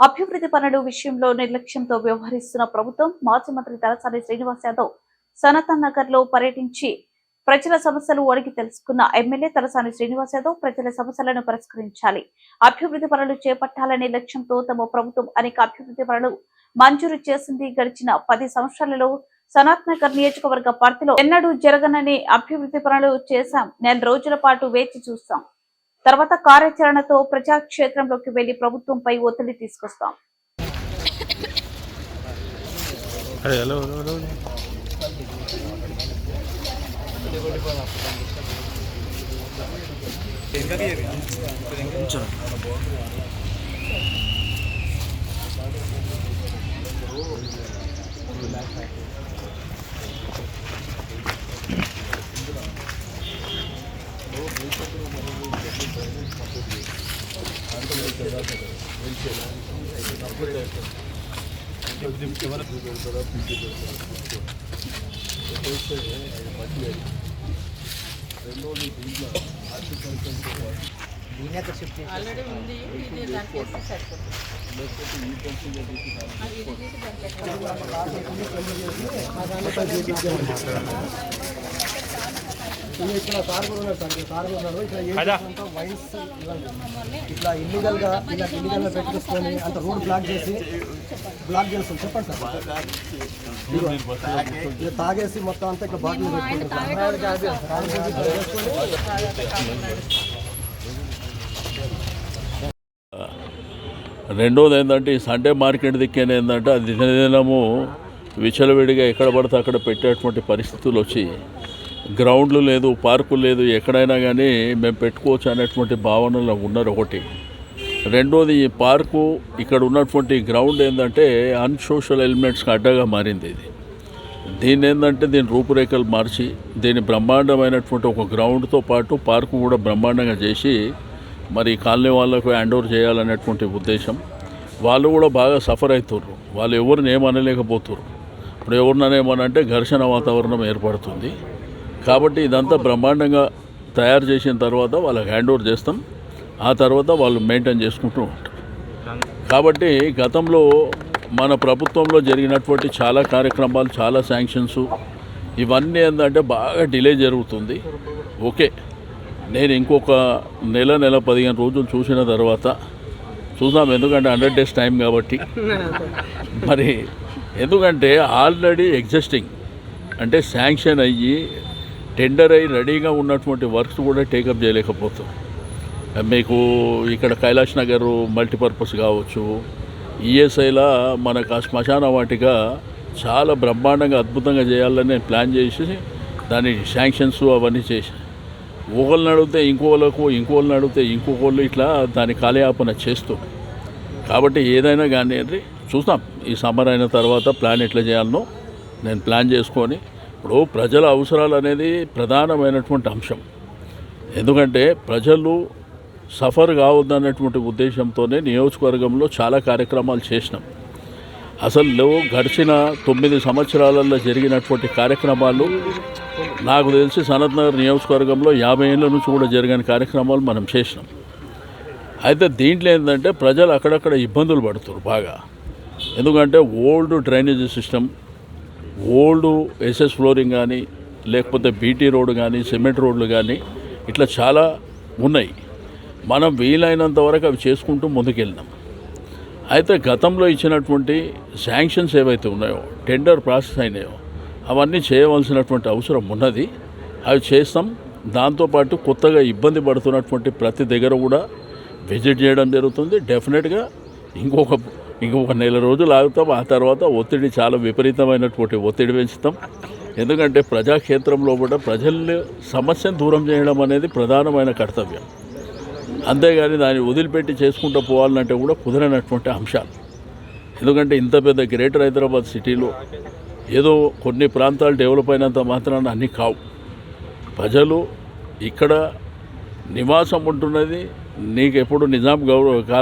అభివృద్ధి పనుల విషయంలో నిర్లక్ష్యంతో వ్యవహరిస్తున్న ప్రభుత్వం మాజీ మంత్రి తలసాని శ్రీనివాస్ యాదవ్ సనతన్ నగర్లో పర్యటించి ప్రజల సమస్యలు అడిగి తెలుసుకున్న ఎమ్మెల్యే తలసాని శ్రీనివాస్ యాదవ్ ప్రజల సమస్యలను పరిష్కరించాలి. అభివృద్ధి పనులు చేపట్టాలనే లక్ష్యంతో తమ ప్రభుత్వం అనేక అభివృద్ధి పనులు మంజూరు చేసింది. గడిచిన పది సంవత్సరాలలో సనాత్ నగర్ నియోజకవర్గ పరిధిలో ఎన్నడూ జరగనని అభివృద్ధి పనులు చేశాం. నెల రోజుల పాటు వేచి చూస్తాం. తర్వాత కార్యాచరణతో ప్రజాక్షేత్రంలోకి వెళ్ళి ప్రభుత్వంపై ఒత్తిడి తీసుకొస్తాం. అరే ఆల్రెడీ ఉంది. ఇది దానికి వేస్తే సరిపోతుంది. అది ఇది దానికి ఇక్కడ సార్ కూడా ఉన్నారు సార్. ఇక్కడ సార్ కూడా ఉన్నారు. ఇక్కడ ఏం చేస్తారంటే వైన్స్ ఇవ్వండి. ఇట్లా ఇల్లీగల్గా ఇలా ఇల్లీగల్గా పెట్టుకొని అంత రోడ్ బ్లాక్ చేసి బ్లాక్ చేస్తాం చెప్పండి సార్. తాగేసి మొత్తం అంతా ఇక్కడ బాటిల్ రెండోది ఏంటంటే ఈ సండే మార్కెట్ దిక్కేనే ఏంటంటే అది దినదినము విచలవిడిగా ఎక్కడ పడితే అక్కడ పెట్టేటువంటి పరిస్థితులు వచ్చి గ్రౌండ్లు లేదు పార్కు లేదు ఎక్కడైనా కానీ మేము పెట్టుకోవచ్చు అనేటువంటి భావనలో ఉన్నారు ఒకటి. రెండోది ఈ పార్కు ఇక్కడ ఉన్నటువంటి గ్రౌండ్ ఏంటంటే అన్సోషల్ ఎలిమెంట్స్కి అడ్డగా మారింది ఇది. దీన్ని ఏంటంటే దీని రూపురేఖలు మార్చి దీని బ్రహ్మాండమైనటువంటి ఒక గ్రౌండ్తో పాటు పార్కు కూడా బ్రహ్మాండంగా చేసి మరి కాలనీ వాళ్ళకు హ్యాండ్ ఓవర్ చేయాలనేటువంటి ఉద్దేశం. వాళ్ళు కూడా బాగా సఫర్ అవుతుర్రు వాళ్ళు ఎవరిని ఏమనలేకపోతుర్రు. ఇప్పుడు ఎవరిననేమనంటే ఘర్షణ వాతావరణం ఏర్పడుతుంది. కాబట్టి ఇదంతా బ్రహ్మాండంగా తయారు చేసిన తర్వాత వాళ్ళకి హ్యాండ్ ఓవర్ చేస్తాం. ఆ తర్వాత వాళ్ళు మెయింటైన్ చేసుకుంటూ ఉంటారు. కాబట్టి గతంలో మన ప్రభుత్వంలో జరిగినటువంటి చాలా కార్యక్రమాలు చాలా శాంక్షన్స్ ఇవన్నీ ఏంటంటే బాగా డిలే జరుగుతుంది. ఓకే. నేను ఇంకొక నెల నెల పదిహేను రోజులు చూసిన తర్వాత చూద్దాం ఎందుకంటే హండ్రెడ్ డేస్ టైం కాబట్టి. మరి ఎందుకంటే ఆల్రెడీ ఎగ్జిస్టింగ్ అంటే శాంక్షన్ అయ్యి టెండర్ అయి రెడీగా ఉన్నటువంటి వర్క్స్ కూడా టేకప్ చేయలేకపోతాం మీకు ఇక్కడ కైలాష్ నగర్ మల్టీపర్పస్ కావచ్చు ఈఎస్ఐలా మనకు ఆ శ్మశాన వాటిగా చాలా బ్రహ్మాండంగా అద్భుతంగా చేయాలని నేను ప్లాన్ చేసి దాని శాంక్షన్స్ అవన్నీ చేసి ఒకళ్ళని అడిగితే ఇంకోళ్ళకు ఇంకోళ్ళని అడిగితే ఇంకొకళ్ళు ఇట్లా దాని కాలయాపన చేస్తూ. కాబట్టి ఏదైనా కానీ చూస్తాం. ఈ సమ్మర్ అయిన తర్వాత ప్లాన్ ఎట్లా చేయాలనో నేను ప్లాన్ చేసుకొని ఇప్పుడు ప్రజల అవసరాలు అనేది ప్రధానమైనటువంటి అంశం. ఎందుకంటే ప్రజలు సఫర్ కావద్దన్నటువంటి ఉద్దేశంతోనే నియోజకవర్గంలో చాలా కార్యక్రమాలు చేసినాం. అసలు గడిచిన తొమ్మిది సంవత్సరాలలో జరిగినటువంటి కార్యక్రమాలు నాకు తెలిసి సనత్ నగర్ నియోజకవర్గంలో యాభై ఏళ్ళ నుంచి కూడా జరిగిన కార్యక్రమాలు మనం చేసినాం. అయితే దీంట్లో ఏంటంటే ప్రజలు అక్కడక్కడ ఇబ్బందులు పడుతున్నారు బాగా. ఎందుకంటే old drainage system old SS flooring కానీ లేకపోతే బీటీ రోడ్డు కానీ సిమెంట్ రోడ్లు కానీ ఇట్లా చాలా ఉన్నాయి. మనం వీలైనంత వరకు అవి చేసుకుంటూ ముందుకెళ్ళినాం. అయితే గతంలో ఇచ్చినటువంటి శాంక్షన్స్ ఏవైతే ఉన్నాయో టెండర్ ప్రాసెస్ అయినాయో అవన్నీ చేయవలసినటువంటి అవసరం ఉన్నది. అవి చేస్తాం. దాంతోపాటు కొత్తగా ఇబ్బంది పడుతున్నటువంటి ప్రతి దగ్గర కూడా విజిట్ చేయడం జరుగుతుంది. డెఫినెట్గా ఇంకొక ఇంకొక నెల రోజులు ఆగుతాం ఆ తర్వాత ఒత్తిడి చాలా విపరీతమైనటువంటి ఒత్తిడి పెంచుతాం. ఎందుకంటే ప్రజాక్షేత్రంలో కూడా ప్రజల్ని సమస్యను దూరం చేయడం అనేది ప్రధానమైన కర్తవ్యం. అంతేగాని దాన్ని వదిలిపెట్టి చేసుకుంటూ పోవాలంటే కూడా కుదరనటువంటి అంశాలు. ఎందుకంటే ఇంత పెద్ద గ్రేటర్ హైదరాబాద్ సిటీలో ఏదో కొన్ని ప్రాంతాలు డెవలప్ అయినంత మాత్రాన అన్నీ కావు. ప్రజలు ఇక్కడ నివాసం ఉంటున్నది నీకు ఎప్పుడు నిజాం గౌరవ